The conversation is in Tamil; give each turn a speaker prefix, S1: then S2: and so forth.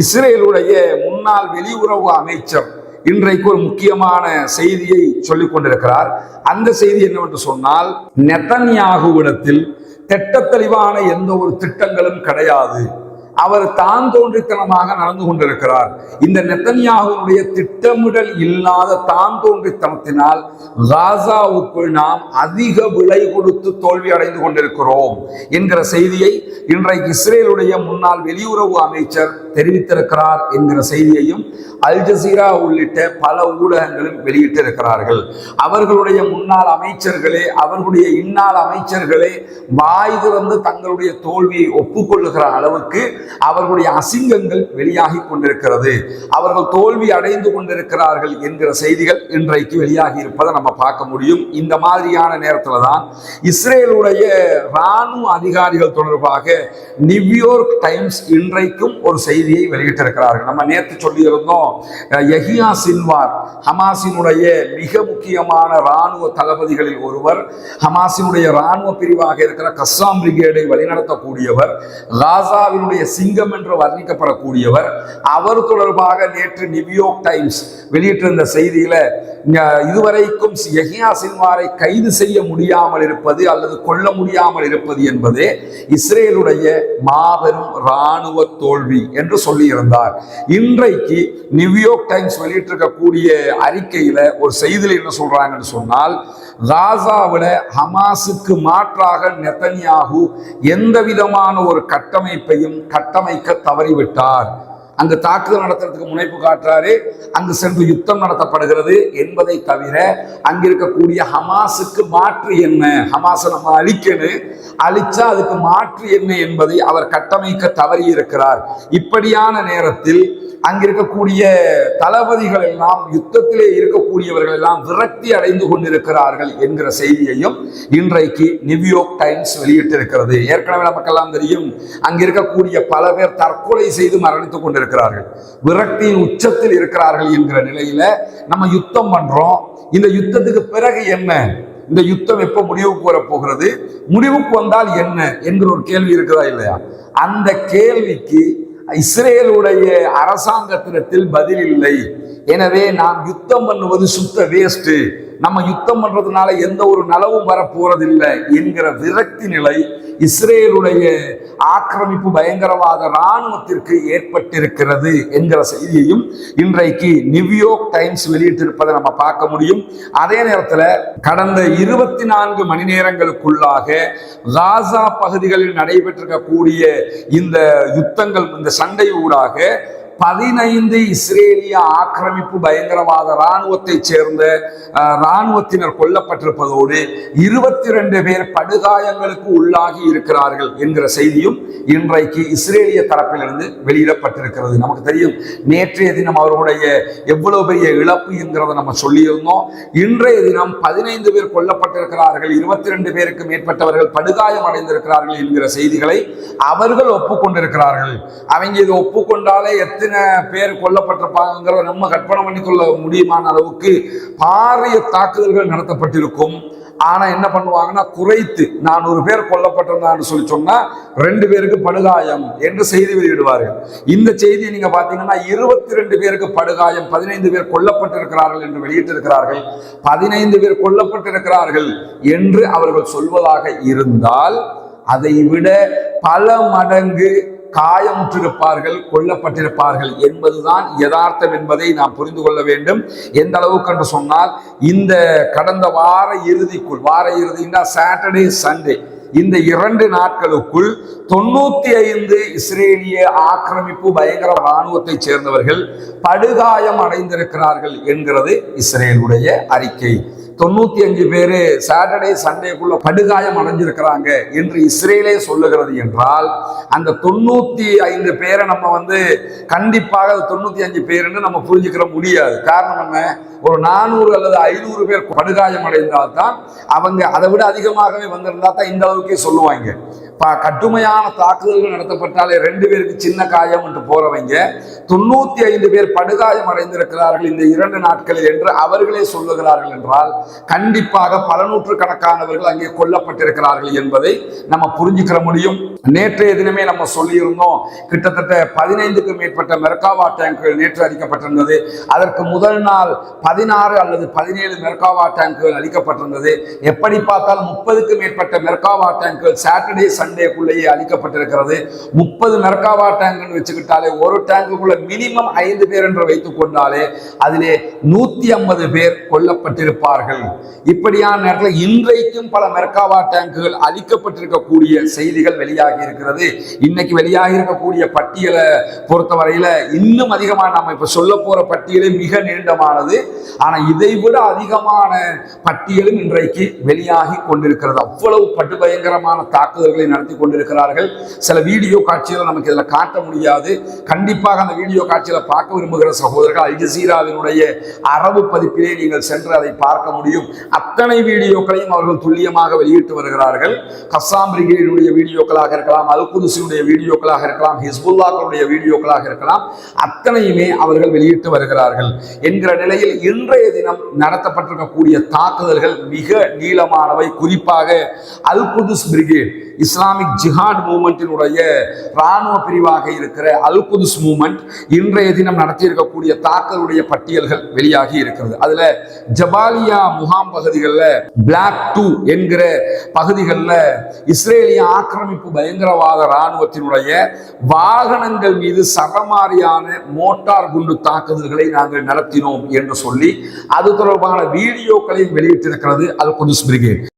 S1: இஸ்ரேலுடைய முன்னாள் வெளியுறவு அமைச்சர் இன்றைக்கு ஒரு முக்கியமான செய்தியை சொல்லிக் கொண்டிருக்கிறார். அந்த செய்தி என்னவென்று சொன்னால் நெத்தன்யாகுவிடத்தில் திட்டத்தெளிவான எந்த ஒரு திட்டங்களும் கிடையாது. அவர் தான் தோன்றித்தனமாக நடந்து கொண்டிருக்கிறார். இந்த நெத்தன்யாகுனுடைய திட்டமிடல் இல்லாத தான் தோன்றித்தனத்தினால் காசாவுக்குள் நாம் அதிக விலை கொடுத்து தோல்வி அடைந்து கொண்டிருக்கிறோம் என்கிற செய்தியை இன்றைக்கு இஸ்ரேலுடைய முன்னாள் வெளியுறவு அமைச்சர் தெரிவித்திருக்கிறார் என்கிற செய்தியையும் அல் ஜசீரா உள்ளிட்ட பல ஊடகங்களும் வெளியிட்டிருக்கிறார்கள். அவர்களுடைய முன்னாள் அமைச்சர்களே அவர்களுடைய இந்நாள் அமைச்சர்களே வாய் திறந்து தங்களுடைய தோல்வியை ஒப்புக்கொள்ளுகிற அளவுக்கு அவர்களுடைய அசிங்கங்கள் வெளியாகி கொண்டிருக்கிறது. அவர்கள் தோல்வி அடைந்து கொண்டிருக்கிறார்கள் என்கிற செய்திகள் இன்றைக்கு வெளியாகி இருப்பதை நம்ம பார்க்க முடியும். இந்த மாதிரியான நேரத்தில் தான் இஸ்ரேலுடைய இராணுவ அதிகாரிகள் தொடர்பாக நியூயோர்க் டைம்ஸ் இன்றைக்கும் ஒரு செய்தியை வெளியிட்டிருக்கிறார்கள். நம்ம நேற்று சொல்லியிருந்தோம் யஹியா சின்வார் ஹமாசினுடைய மிக முக்கியமான இராணுவ தளபதிகளில் ஒருவர் ஹமாசினுடைய இராணுவ பிரிவாக இருக்கிற கஸ்ஸாம் பிரிகேடை வழிநடத்தக்கூடியவர் காசாவினுடைய சிங்கம் என்று வர்ணிக்கப்படக்கூடியவர். அவர் தொடர்பாக நேற்று நியூயோர்க் டைம்ஸ் வெளியிட்டிருந்த செய்தியில இதுவரைக்கும் யஹியா சின்வாரை கைது செய்ய முடியாமல் இருப்பது அல்லது கொல்ல முடியாமல் இருப்பது என்பது இஸ்ரேலுடைய மாபெரும் இராணுவ தோல்வி என்று சொல்லியிருந்தார். இன்றைக்கு நியூயோர்க் டைம்ஸ் வெளியிட்டிருக்கக்கூடிய அறிக்கையில ஒரு செய்தியில் என்ன சொல்றாங்கன்னு சொன்னால் காசாவில் ஹமாஸுக்கு மாற்றாக நெத்தன்யாகு எந்த விதமான ஒரு கட்டமைப்பையும் கட்டமைக்க தவறிவிட்டார். அங்கு தாக்குதல் நடத்துறதுக்கு முனைப்பு காட்டுறாரு. அங்கு சென்று யுத்தம் நடத்தப்படுகிறது என்பதை தவிர அங்க இருக்கக்கூடிய ஹமாஸுக்கு மாற்று என்ன? ஹமாஸை நம்ம அழிக்கணும். அழிச்சா அதுக்கு மாற்று என்ன என்பதை அவர் கட்டமைக்க தவறி இருக்கிறார் இப்படியான நேரத்தில் அங்கிருக்கக்கூடிய தளபதிகள் எல்லாம் யுத்தத்திலே இருக்கக்கூடியவர்கள் எல்லாம் விரக்தி அடைந்து கொண்டிருக்கிறார்கள் என்கிற செய்தியையும் இன்றைக்கு நியூயோர்க் டைம்ஸ் வெளியிட்டிருக்கிறது. ஏற்கனவே நமக்கெல்லாம் தெரியும் அங்கிருக்கக்கூடிய பல பேர் தற்கொலை செய்து மரணித்துக் இருக்கிறார்கள். விரக்தியின் உச்சத்தில் இருக்கிறார்கள் என்கிற நிலையில நம்ம யுத்தம் பண்றோம். இந்த யுத்தத்துக்கு பிறகு என்ன? இந்த யுத்தம் எப்போ முடிவுக்கு வரப்போகிறது? முடிவுக்கு வந்தால் என்ன? என்கிற ஒரு கேள்வி இருக்குதா இல்லையா? அந்த கேள்விக்கு இஸ்ரேலுடைய அரசாங்கத்திடத்தில் பதில் இல்லை. எனவே நாம் யுத்தம் பண்ணுவது சுத்த வேஸ்ட் நம்ம யுத்தம் பண்றதுனால எந்த ஒரு நலவும் வரப்போறதில்லை என்கிற விரக்தி நிலை இஸ்ரேலுடைய ஆக்கிரமிப்பு பயங்கரவாத இராணுவத்திற்கு ஏற்பட்டிருக்கிறது என்கிற செய்தியையும் இன்றைக்கு நியூயோர்க் டைம்ஸ் வெளியிட்டிருப்பதை நம்ம பார்க்க முடியும். அதே நேரத்தில் கடந்த இருபத்தி நான்கு மணி நேரங்களுக்குள்ளாக காசா பகுதிகளில் நடைபெற்றிருக்கக்கூடிய இந்த யுத்தங்கள் இந்த சண்டை ஊடாக பதினைந்து இஸ்ரேலிய ஆக்கிரமிப்பு பயங்கரவாத இராணுவத்தை சேர்ந்த இராணுவத்தினர் கொல்லப்பட்டிருப்பதோடு இருபத்தி ரெண்டு பேர் படுகாயங்களுக்கு உள்ளாகி இருக்கிறார்கள் என்கிற செய்தியும் இன்றைக்கு இஸ்ரேலிய தரப்பிலிருந்து வெளியிடப்பட்டிருக்கிறது. நமக்கு தெரியும் நேற்றைய தினம் அவர்களுடைய எவ்வளவு பெரிய இழப்பு என்கிறத நம்ம சொல்லியிருந்தோம். இன்றைய தினம் பதினைந்து பேர் கொல்லப்பட்டிருக்கிறார்கள் இருபத்தி ரெண்டு பேருக்கு மேற்பட்டவர்கள் படுகாயம் அடைந்திருக்கிறார்கள் என்கிற செய்திகளை அவர்கள் ஒப்புக்கொண்டிருக்கிறார்கள். அவங்க இதை ஒப்புக்கொண்டாலே எத்தனை பேர் கொல்லப்பட்டிருப்பாங்கிற நம்ம கற்பனை பண்ணிக்கொள்ள முடியுமான அளவுக்கு பாரிய தாக்குதல்கள் நடத்தப்பட்டிருக்கும். ஆனா என்ன பண்ணுவாங்கன்னா குறைத்து நானூறு பேர் கொல்லப்பட்டிருந்தான்னு சொல்லி சொன்னா ரெண்டு பேருக்கு படுகாயம் என்று செய்தி வெளியிடுவார்கள். இந்த செய்தியை நீங்க பாத்தீங்கன்னா இருபத்தி ரெண்டு பேருக்கு படுகாயம் பதினைந்து பேர் கொல்லப்பட்டிருக்கிறார்கள் என்று வெளியிட்டிருக்கிறார்கள். பதினைந்து பேர் கொல்லப்பட்டிருக்கிறார்கள் என்று அவர்கள் சொல்வதாக இருந்தால் அதை விட பல மடங்கு காயமுற்றிருப்பார்கள் கொல்லப்பட்டிருப்பார்கள் என்பதுதான் யதார்த்தம் என்பதை நாம் புரிந்து கொள்ள வேண்டும். எந்த அளவுக்கு என்று சொன்னால் இந்த கடந்த வார இறுதிக்குள் வார இறுதினா சாட்டர்டே சண்டே இந்த இரண்டு நாட்களுக்குள் தொண்ணூத்தி ஐந்து இஸ்ரேலிய ஆக்கிரமிப்பு பயங்கர இராணுவத்தை சேர்ந்தவர்கள் படுகாயம் அடைந்திருக்கிறார்கள் என்கிறது இஸ்ரேலுடைய அறிக்கை. தொண்ணூத்தி அஞ்சு பேரு சாட்டர்டே சண்டேக்குள்ள படுகாயம் அடைஞ்சிருக்கிறாங்க என்று இஸ்ரேலே சொல்லுகிறது என்றால் அந்த தொண்ணூத்தி ஐந்து பேரை நம்ம வந்து கண்டிப்பாக தொண்ணூத்தி அஞ்சு பேருன்னு நம்ம புரிஞ்சுக்கிற முடியாது. காரணம் என்ன? ஒரு நானூறு அல்லது ஐநூறு பேர் படுகாயம் அடைந்தால் தான் அவங்க அதை விட அதிகமாகவே வந்திருந்தா தான் இந்த அளவுக்கே சொல்லுவாங்க. கடுமையான தாக்குதல்கள் நடத்தப்பட்டாலே ரெண்டு பேருக்கு சின்ன காயம் என்று போறவங்க. தொண்ணூத்தி ஐந்து பேர் படுகாயம் அடைந்திருக்கிறார்கள் இந்த இரண்டு நாட்களில் என்று அவர்களே சொல்லுகிறார்கள் என்றால் கண்டிப்பாக பல நூற்று கணக்கானவர்கள் அங்கே கொல்லப்பட்டிருக்கிறார்கள் என்பதை நம்ம புரிஞ்சுக்கிற முடியும். நேற்றைய தினமே நம்ம சொல்லியிருந்தோம் கிட்டத்தட்ட பதினைந்துக்கும் மேற்பட்ட மெர்காவா டேங்குகள் நேற்று அளிக்கப்பட்டிருந்தது அதற்கு முதல் நாள் பதினாறு அல்லது பதினேழு மெர்காவா டேங்குகள் அளிக்கப்பட்டிருந்தது எப்படி பார்த்தால் முப்பதுக்கும் மேற்பட்ட மெர்காவா டேங்குகள் சாட்டர்டே சண்டே சண்டேக்குள்ளேயே அளிக்கப்பட்டிருக்கிறது முப்பது மெர்காவா டேங்குன்னு வச்சுக்கிட்டாலே ஒரு டேங்குக்குள்ள மினிமம் ஐந்து பேர் என்று வைத்துக் கொண்டாலே அதிலே நூத்தி ஐம்பது பேர் கொல்லப்பட்டிருப்பார்கள். இப்படியான நேரத்தில் இன்றைக்கும் பல மெர்காவா டேங்குகள் அளிக்கப்பட்டிருக்கக்கூடிய செய்திகள் வெளியாகி இருக்கிறது. இன்னைக்கு வெளியாகி இருக்கக்கூடிய பட்டியலை பொறுத்தவரையில இன்னும் அதிகமாக நாம இப்ப சொல்ல போற பட்டியலே மிக நீண்டமானது. ஆனா இதை விட அதிகமான பட்டியலும் இன்றைக்கு வெளியாகி கொண்டிருக்கிறது. அவ்வளவு படுபயங்கரமான தாக்குதல்களை நடத்தி கொண்டிருக்கிறார்கள். சில வீடியோ காட்சிகளை நமக்கு இதில் காட்ட முடியாது. கண்டிப்பாக அந்த வீடியோ காட்சிகளை பார்க்க விரும்புகிற சகோதரர்கள் அல் ஜசீராவினுடைய அரபு பதிப்பிலே நீங்கள் சென்று அதை பார்க்க முடியும். அத்தனை வீடியோக்களையும் அவர்கள் துல்லியமாக வெளியிட்டு வருகிறார்கள். கஸ்ஸாம் பிரிகேடுடைய வீடியோக்களாக இருக்கலாம் அல் குதுசியுடைய வீடியோக்களாக இருக்கலாம் ஹிஸ்புல்லாக்களுடைய வீடியோக்களாக இருக்கலாம். அத்தனையுமே அவர்கள் வெளியிட்டு வருகிறார்கள். என்கிற நிலையில் இன்றைய தினம் நடத்தப்பட்டிருக்கக்கூடிய தாக்குதல்கள் மிக நீளமானவை. குறிப்பாக Al Quds brigade Islamic jihad மூமெண்ட்டினுடைய இராணுவ பிரிவாக இருக்கிற அல் குதுஸ் மூமெண்ட் இன்றைய தினம் நடத்தியிருக்கக்கூடிய தாக்குதலுடைய பட்டியல்கள் வெளியாகி இருக்கிறது. அதுல ஜபாலியா முகாம் பகுதிகளில் பிளாக் டூ என்கிற பகுதிகளில் இஸ்ரேலிய ஆக்கிரமிப்பு பயங்கரவாத இராணுவத்தினுடைய வாகனங்கள் மீது சரமாரியான மோட்டார் குண்டு தாக்குதல்களை நாங்கள் நடத்தினோம் என்று சொல்லி அது தொடர்பான வீடியோக்களையும் வெளியிட்டிருக்கிறது அல் குதுஸ் பிரிகேட்.